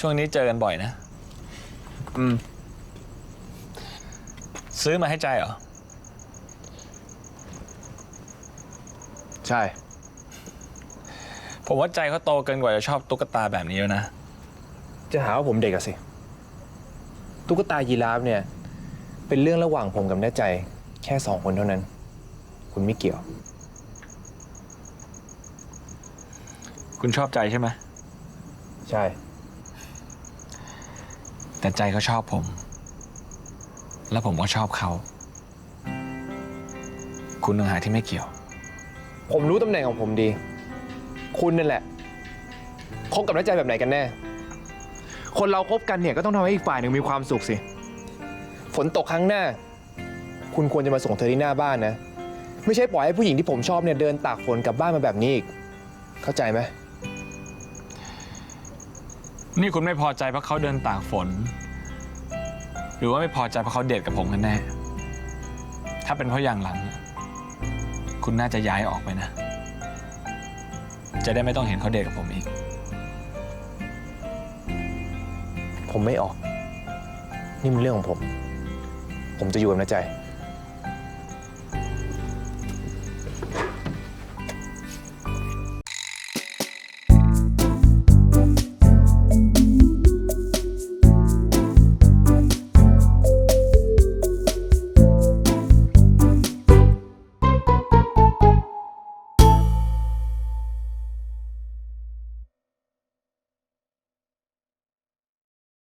ช่วงนี้เจอกันบ่อยนะ อืม ซื้อมาให้ใจเหรอ ใช่ ผมว่าใจเขาโตเกินกว่าจะชอบตุ๊กตาแบบนี้แล้วนะ จะหาว่าผมเด็กอะสิ ตุ๊กตายีราฟเนี่ย เป็นเรื่องระหว่างผมกับแน่ใจ แค่สองคนเท่านั้น คุณไม่เกี่ยว คุณชอบใจใช่ไหม ใช่ แต่ใจเขาชอบผม แล้วผมก็ชอบเขา คุณต่างหากที่ไม่เกี่ยว ผมรู้ตำแหน่งของผมดี คุณนั่นแหละคบกับน้าใจแบบไหนกันแน่ คนเราคบกันเนี่ยก็ต้องทำให้อีกฝ่ายหนึ่งมีความสุขสิ ฝนตกครั้งหน้า คุณควรจะมาส่งเธอที่หน้าบ้านนะ ไม่ใช่ปล่อยให้ผู้หญิงที่ผมชอบเนี่ยเดินตากฝนกลับบ้านมาแบบนี้อีก เข้าใจไหม นี่คุณไม่พอใจเพราะเขาเดินตากฝน หรือว่าไม่พอใจเพราะเขาเดทกับผมกันแน่ ถ้าเป็นเพราะอย่างหลัง คุณน่าจะย้ายออกไปนะ จะได้ไม่ต้องเห็นเขาเดทกับผมอีก ผมไม่ออก นี่มันเรื่องของผม ผมจะอยู่กับน้าใจ